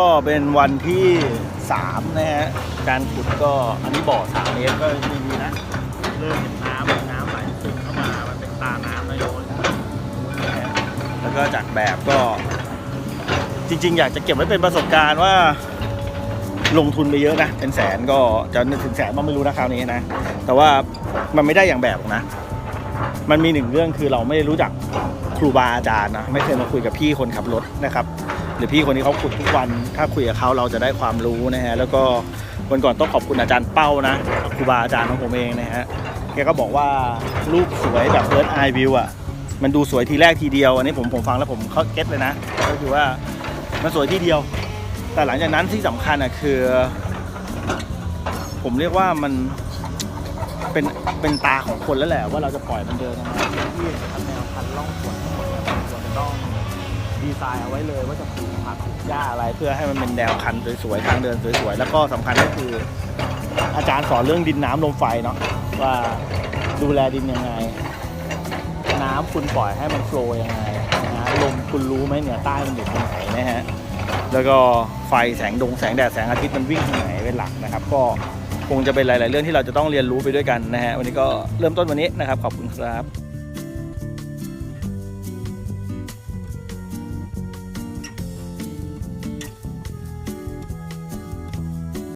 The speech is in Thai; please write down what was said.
็เป็นวันที่ 3 นะฮะ การขุดก็อันนี้บ่อสามเมตรก็ไม่มีนะ เริ่มเห็นน้ำน้ำไหลซึมเข้ามา มันเป็นตาน้ำนะโยนแล้วก็จากแบบก็ จริง ๆ อยากจะเก็บไว้เป็นประสบการณ์ว่า ลงทุนไปเยอะนะ เป็นแสนก็จะถึงแสนมันไม่รู้นะคราวนี้นะ แต่ว่ามันไม่ได้อย่างแบบนะ มันมีหนึ่งเรื่องคือเราไม่ได้รู้จักครูบาอาจารย์นะ ไม่เคยมาคุยกับพี่คนขับรถนะครับ รือพี่คนที่เขาขุดทุกวัน ถ้าคุยกับเขาเราจะได้ความรู้นะฮะ แล้วก็วันก่อนต้องขอบคุณอาจารย์เป้านะครูบาอาจารย์ของผมเองนะฮะ แกก็บอกว่ารูปสวยแบบเ i ิร์ eye view อะ มันดูสวยทีแรกทีเดียว อันนี้ผมผมฟังแล้วผมเข้าเก็ตเลยนะ ก็คือว่ามันสวยทีเดียว แต่หลังจากนั้นที่สำคัญอะคือ ผมเรียกว่ามันเป็นเป็นตาของคนแล้วแหละว่าเราจะปล่อยมันเดินยังไงที่ทำแนวพันล่องสวนทั้งหมดเนี่ยควรจะต้อง ดีไซน์เอาไว้เลยว่าจะปลูกผักปลูกหญ้าอะไร เพื่อให้มันเป็นแนวคันสวยๆทางเดินสวยๆแล้วก็สำคัญก็คือ อาจารย์สอนเรื่องดินน้ำลมไฟเนาะว่าดูแลดินยังไง น้ำคุณปล่อยให้มันโฟลว์ยังไงนะฮะลมคุณรู้ไหมเหนือใต้มันอยู่ตรงไหนนะฮะ แล้วก็ไฟแสงดงแสงแดดแสงอาทิตย์มันวิ่งทางไหนเป็นหลักนะครับ ก็คงจะเป็นหลาย ๆ เรื่องที่เราจะต้องเรียนรู้ไปด้วยกันนะฮะวันนี้ก็เริ่มต้นวันนี้นะครับ ขอบคุณครับ